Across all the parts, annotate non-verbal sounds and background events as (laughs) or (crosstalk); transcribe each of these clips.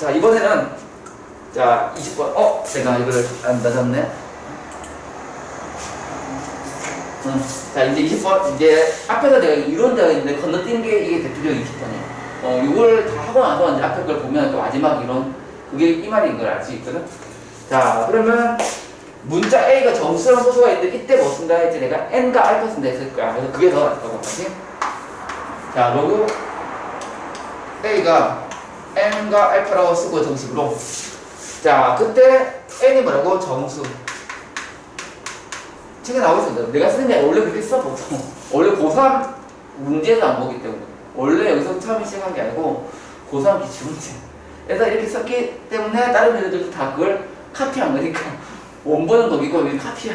자, 이번에는 자, 20번. 어, 제가 이거를 안 닫았네. 음, 자, 이제 20번. 이제 앞에서 내가 이런 데가 있는데 건너뛴 게 이게 대표적인 20번이에요. 어, 이걸 다 하고 나서 이제 앞에 걸 보면 또 마지막 이런 그게 이 말인 걸 알 수 있거든. 자, 그러면 문자 A가 정수랑 소수가 있는데 이때 뭐 쓴다 했지 내가 N과 알파 쓴다 했을 거야. 그래서 그게 더 낫다고 맞지? 자, 로그 A가 N과 알파라고 쓰고 정식으로 자, 그때 N이 뭐라고? 정수. 책에 나오고 있습니다. 내가 쓰는 게 원래 그렇게 써, 보통. (laughs) 원래 고3 문제도 안 보기 때문에. 원래 여기서 처음에 시작한 게 아니고 고3 기출 문제. 그래서 이렇게 썼기 때문에 다른 애들도 다 그걸 카피한 거니까. (laughs) 원본은 거기고 여기 카피야.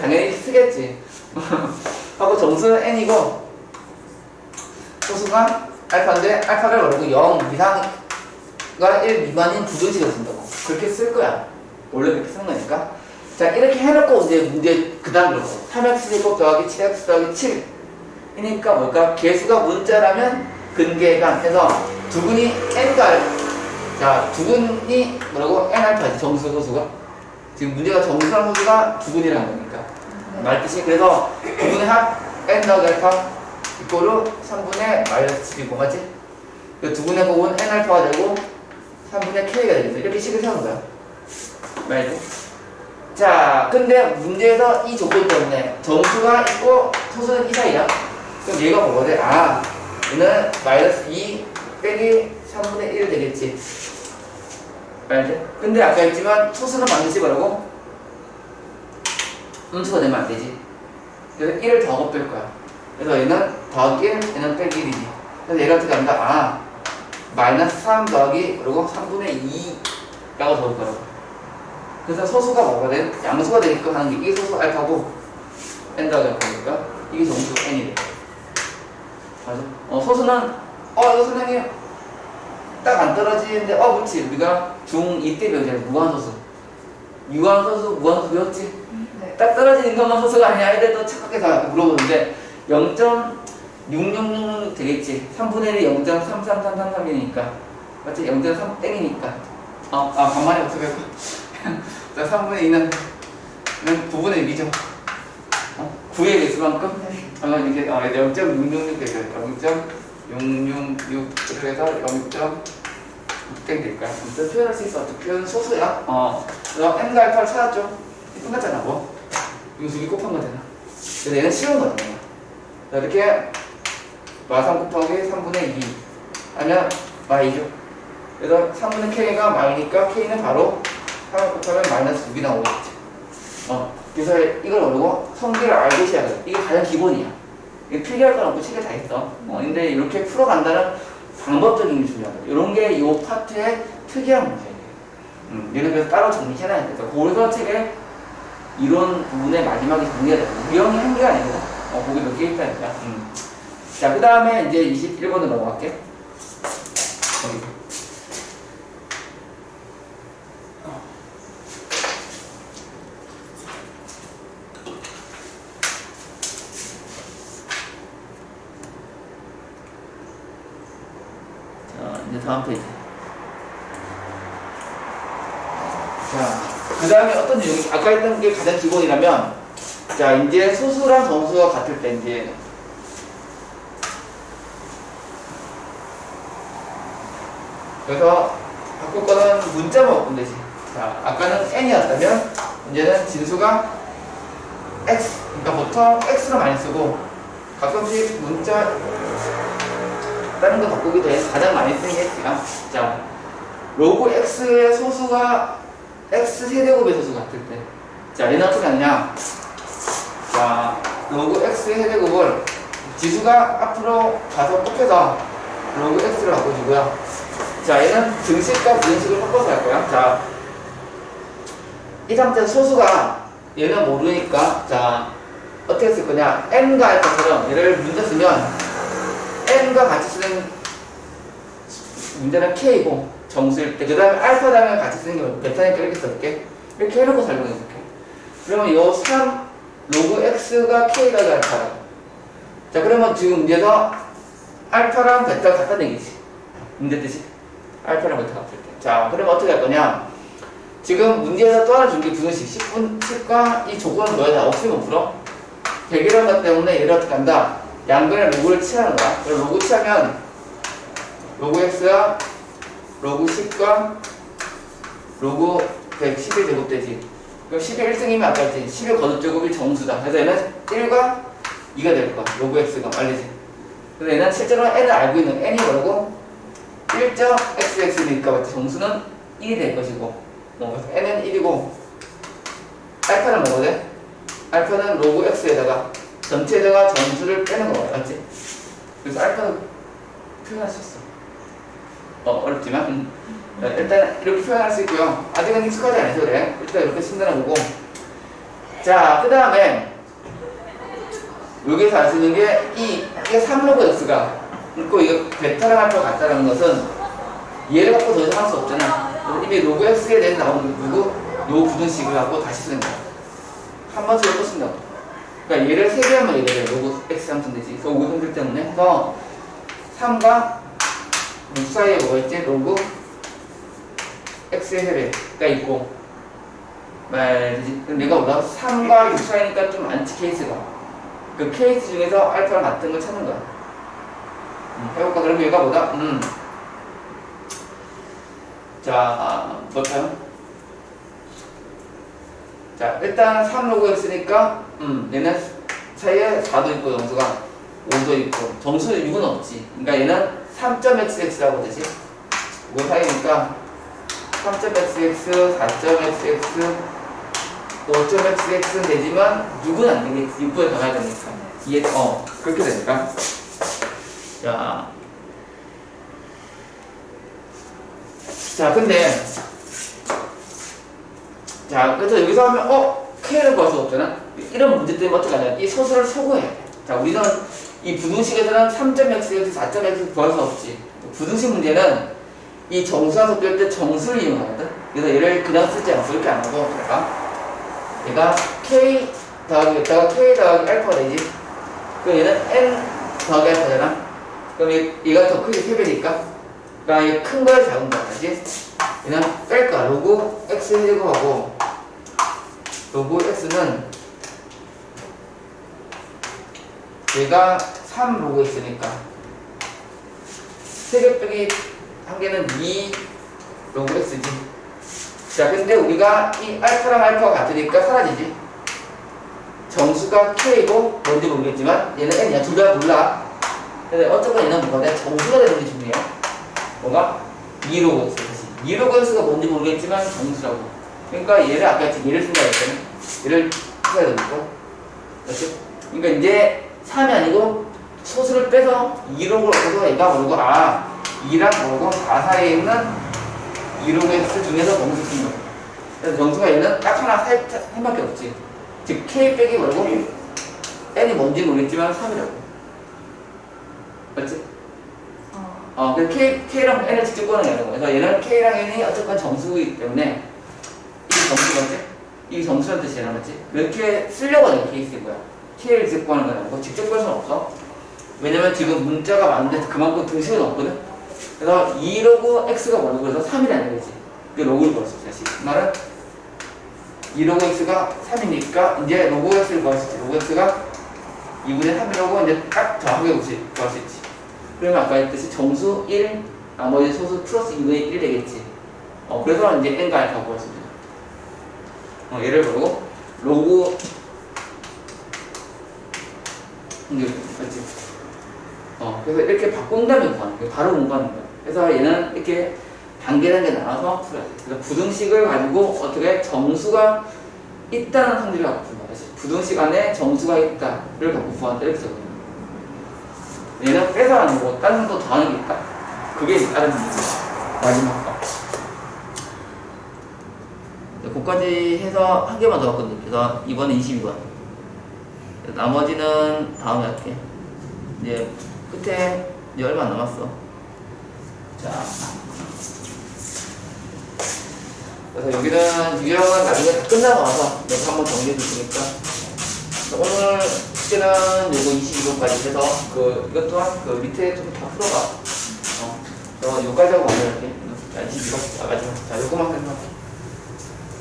당연히 쓰겠지. (laughs) 하고 정수는 N이고 소수가 알파인데 알파를 모르고 0 이상 과1 미만인 부등식을 쓴다고. 그렇게 쓸 거야. 원래 그렇게 쓰는 거니까. 자, 이렇게 해놓고 이제 문제 그 다음 걸로. 3x 제곱 더하기 7x 더하기 7. 이니까 뭘까? 개수가 문자라면 근계가 해서 두근이 n가 알- 자 두근이 뭐라고 n 알파지 정수 소수가 지금 문제가 정수랑 소수가 두근이라는 거니까 말뜻이 그래서 두근의 합 n 더하기 알파 이꼴로 3분의 마이너스 7이고 맞지? 그 두근의 곱은 n 알파가 되고 3분의 k가 되겠어 이렇게 식을 세우는 거야 말지? 자 근데 문제에서 이 조건 때문에 정수가 있고 소수는 이 사이야 그럼 얘가 뭐가 돼? 아, 얘는 마이너스 2 빼기 3분의 1 되겠지. 알지? 근데 아까 했지만 소수는 반드시 뭐라고? 음수가 되면 안 되지. 그래서 1을 더하고 뺄 거야. 그래서 얘는 더하기 1, 얘는 빼기 1이지. 그래서 얘가 어떻게 한다? 아, 마이너스 3 더하기 그리고 3분의 2라고 적을 거라고. 그래서 소수가 뭐가 돼? 양수가 되니까 하는 게이 소수 알파고 n 더하기 알파니까 이게 정수 n이 돼. 맞아. 어, 소수는, 어, 이거 선생님, 딱 안 떨어지는데, 어, 그렇지. 우리가 중2 때 배우잖아. 무한소수. 유한소수, 무한소수 배웠지? 네. 딱 떨어지는 것만 소수가 아니야. 애들도 착하게 다 물어보는데, 0.6666 되겠지. 3분의 1이 0.33333이니까. 맞지? 0.3 땡이니까. (laughs) 어, 아, 반만에 어떻게 자, 3분의 2는, 는 9분의 1이죠. 어? 9의 개수만큼? 네. 아, 이게 아, 0.666 되죠. 0.666 그래서 0.6 땡 될까요? 아무튼 표현할 수 있어. 어떻게 표현 소수야. 어. 그래서 n과 알파를 찾았죠. 똑같잖아, 뭐. 이거 두개 곱한 거잖아. 그래서 얘는 쉬운 거잖아. 자, 이렇게 마3 곱하기 3분의 2 하면 마이죠. 그래서 3분의 k가 마이니까 k는 바로 3 곱하면 마이너스 6이 나오겠지. 어. 그래서 이걸 모르고 성질을 알고 시작해야 돼. 이게 가장 기본이야. 이게 필기할 건 없고 책에 다 있어. 어, 근데 이렇게 풀어간다는 방법적인 게 중요하다. 이런 게 이 파트의 특이한 문제예요. 음, 얘는 그래서 따로 정리해놔야 돼. 고래서 책에 이런 부분의 마지막에 정리해야 돼. 유형이 한 개가 아니고, 어, 거기 몇 개 있다니까. 음. 자, 그 다음에 이제 21번으로 넘어갈게. 자, 이제 다음 페이지. 자, 그 다음에 어떤 유형이, 아까 했던 게 가장 기본이라면, 자, 이제 소수랑 정수가 같을 때, 이제, 그래서 바꿀 거는 문자만 바꾸면 되지. 자, 아까는 n이었다면, 이제는 진수가 x, 그러니까 보통 x로 많이 쓰고, 가끔씩 문자, 다른 거 바꾸기도 해. 가장 많이 쓰는 게 x야. 자, 로그 x의 소수가 x 세제곱의 소수 같을 때. 자, 얘는 어떻게 하느냐? 자, 로그 x의 세제곱을 지수가 앞으로 가서 곱해서 로그 x를 바꿔주고요. 자, 얘는 등식과 부등식을 섞어서 할 거야. 자, 이 상태 소수가 얘는 모르니까, 자, 어떻게 쓸 거냐? n과 알파처럼 얘를 문제 쓰면 n과 같이 쓰는 문제는 k고 정수일 때, 그 다음에 알파 다음에 같이 쓰는 게 베타니까 이렇게 써볼게. 이렇게 해놓고 설명해 볼게. 그러면 요 3, 로그 x가 k가 알파라. 자, 그러면 지금 문제에서 알파랑 베타가 같다는 얘기지. 문제 뜻이. 알파랑 베타가 없을 때. 자, 그러면 어떻게 할 거냐? 지금 문제에서 또 하나 준 게 분식 10분 10과 이 조건은 뭐야? 다 없으면 풀어. 대결한 것 때문에 얘를 어떻게 한다? 양변에 로그를 칠하는 거야. 그럼 로그 칠하면 로그 x가 로그 10과 로그 110의 제곱 되지. 그럼 10의 1승이면 아까 했지. 10의 거듭제곱이 정수다. 그래서 얘는 1과 2가 될 거야. 로그 x가 알리지. 그래서 얘는 실제로 n을 알고 있는 n이 뭐라고? 1.xx니까 맞지? 정수는 1이 될 것이고 어, n은 1이고 알파는 뭐거든? 알파는 로그 x에다가 전체에다가 점수를 빼는 거야 맞지? 그래서 알파는 표현할 수 있어 어 어렵지만 음. 자, 일단 이렇게 표현할 수 있고요 아직은 익숙하지 않아서 그래 일단 이렇게 거고 자그 다음에 여기서 알수 있는 게 이, 이게 3로그 x가 그리고 이거 베타랑 알파 같다는 것은 얘를 갖고 더 이상 할 수 없잖아. 이미 로그 x에 대해서 나온 누구 요 부등식을 갖고 다시 쓰는 거야. 한 번 쓰고 또 쓴다고. 그러니까 얘를 세개 하면 얘를 로그 x 함수 되지. 그 형질 때문에. 그래서 3과 6 사이에 뭐가 있지? 로그 x의 세배가 있고 말이지. 그럼 내가 뭐다? 3과 6 사이니까 좀 많지 케이스가. 그 케이스 중에서 알파랑 같은 걸 찾는 거야. 음, 해볼까? 그럼 얘가 뭐다? 음. 자, 볼까요? 자, 일단 3로그 x니까, 음, 얘는 사이에 4도 있고, 정수가 5도 있고, 정수 6은 없지. 그러니까 얘는 3.xx라고 되지. 이거 사이니까, 3.xx, 4.xx, 5.xx는 되지만, 6은 안 되겠지. 6분에 더 가야 되니까. 이해, 어, 그렇게 되니까. 자. 자, 근데 자, 그래서 여기서 하면 어 K를 구할 수 없잖아. 이런 문제 때문에 어떻게 하냐? 이 소수를 소구해. 자, 우리는 이 부등식에서는 3.x에서 4.x 구할 수 없지. 부등식 문제는 이 정수와 섞일 때 정수를 이용하거든. 그래서 얘를 그냥 쓰지 않고 이렇게 안 하고 내가 얘가 K 더하기 여기다가 K 더하기 알파가 되지. 그럼 얘는 N 더하기 알파잖아. 그럼 얘, 얘가 더 크게 3배니까 그러니까 큰 거야 작은 거야. 알지? 얘는 뺄까 로그 x 제곱하고 로그 x는 얘가 3 로그 x니까 3개 빼기 한 개는 2 로그 x지. 자 근데 우리가 이 알파랑 알파가 같으니까 사라지지. 정수가 k고 뭔지 모르겠지만 얘는 n이야. 둘 다 몰라 근데 어쨌건 얘는 뭐가 돼? 정수가 되는 게 중요해 뭐가? 2로그 x 다시. 2로그 x가 뭔지 모르겠지만 정수라고. 그러니까 얘를 아까 얘를 쓴다 했잖아 얘를 써야 되니까 그렇지? 그러니까 이제 3이 아니고 소수를 빼서 2로그를 얻어서 얘가 모르고? 아 2랑 모르고? 4 사이에 있는 2로그 x 중에서 정수 쓴 거야. 그래서 정수가 얘는 딱 하나 살, 살밖에 없지. 즉 k 빼기 모르고? N이 뭔지 모르겠지만 3이라고 맞지? 어, 그 K, K랑 N을 직접 꺼내야 되는 거예요. 그래서 얘는 K랑 N이 어쨌건 정수이기 때문에 이 정수 맞지? 이 정수란 뜻이야, 맞지? 이렇게 쓰려고 하는 케이스인 거야. K를 직접 꺼내는 건 아니고 직접 꺼낼 수는 없어. 왜냐면 지금 문자가 많은데 그만큼 등식은 없거든? 그래서 2로그 X가 뭐라고 그래서 3이라는 거지. 그 로그를 구할 수 있어, 다시. 그 말은 2로그 X가 3이니까 이제 로그 X를 구할 수 있지. 로그 X가 2분의 3이라고 이제 딱 정확하게 구할 수 있지. 그러면 아까 했듯이 정수 1, 나머지 소수 플러스 2분의 1 되겠지. 어, 그래서 이제 n과 알파 구했습니다. 어, 예를 들고 로그 이게 맞지? 어, 그래서 이렇게 바꾼다면 구하는. 바로 공부하는 거야. 그래서 얘는 이렇게 단계 단계 나눠서 풀어야 돼. 그래서 부등식을 가지고 어떻게 정수가 있다는 성질을 갖고 푼다. 부등식 안에 정수가 있다를 갖고 구한다. 이렇게 적어요. 얘는 빼서 하는 거고 다른 거 더하는 게 있다. 그게 다른 문제야. 마지막 거. 네, 거기까지 해서 한 개만 더 왔거든요. 그래서 이번에 22번. 나머지는 다음에 할게. 이제 끝에 이제 얼마 안 남았어. 자. 그래서 여기는 유형은 나중에 다 끝나고 나서 내가 한번 정리해 줄 테니까. 오늘 숙제는 요거 22번까지 해서 그 이것 또한 그 밑에 좀 다 풀어봐. 어. 어, 요까지 하고 만들게. 자, 이거 나가지 마. 자, 요거만큼만.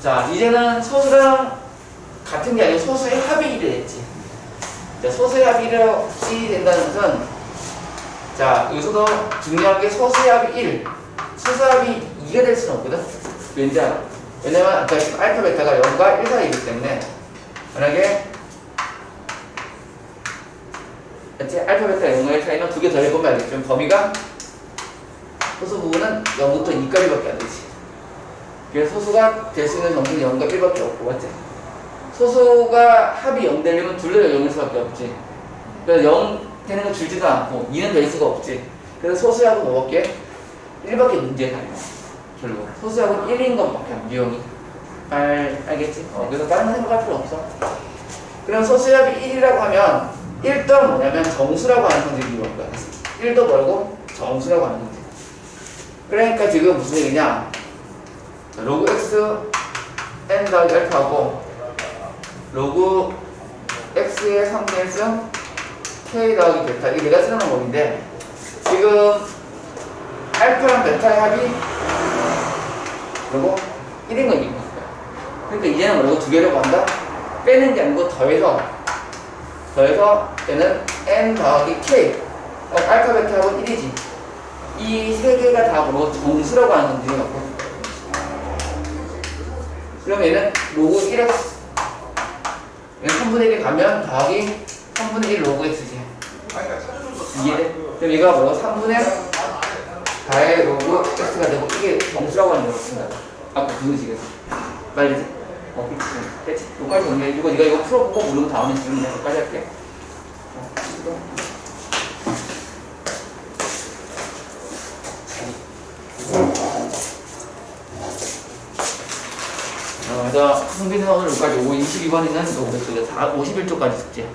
자, 이제는 소수랑 같은 게 아니고 소수의 합이 1이 됐지. 자, 소수의 합이 1이 된다는 것은 자, 여기서도 중요한 게 소수의 합이 1. 소수의 합이 2가 될 수는 없거든. 왠지 알아? 왜냐면 아까 알파 베타가 0과 1 사이이기 때문에 만약에 그치? 알파 베타 0과 1 사이는 두 개 더 해보면 알겠지만 범위가 소수 부분은 0부터 2까지밖에 안 되지. 그래서 소수가 될 수 있는 정수는 0과 1밖에 없고 맞지? 소수가 합이 0 되려면 둘다 0일 수밖에 없지. 그래서 0 되는 거 줄지도 않고 2는 될 수가 없지. 그래서 소수하고 뭐밖에 1밖에 문제가 아니야. 결국 소수하고 1인 것밖에 안 유형이. 알, 알겠지? 어, 그래서 다른 거 생각할 필요 없어. 그럼 소수합이 1이라고 하면 1 또한 뭐냐면 정수라고 하는 성질이 거야. 1도 벌고 정수라고 하는 성질. 그러니까 지금 무슨 얘기냐? 로그 x n 더하기 알파하고 로그 x의 3분의 1승 k 더하기 베타 이게 내가 쓰는 방법인데 지금 알파랑 베타의 합이 그리고 1인 건 이거 그러니까 이제는 뭐고 두 개로 간다? 빼는 게 아니고 더해서 더해서 얘는 n 더하기 k. 어, 알파 베타하고 1이지. 이 세 개가 다 뭐고 정수라고 하는 갖고 그럼 얘는 로그 1x 얘는 3분의 1이 가면 더하기 3분의 1 로그 x지. 이해돼? 그럼 얘가 뭐고 3분의 4의 로그 x가 되고 이게 정수라고 하는 거였습니다. 아까 그 식에서. 말리지? 어, 그치. 됐지? 여기까지 정리해주고 네가 이거 풀어보고 물으면 다음에 질문해. 여기까지 할게 어, 이거. 어, 그래서 성빈이는 오늘 여기까지 오고 22번에는 51쪽까지 숙제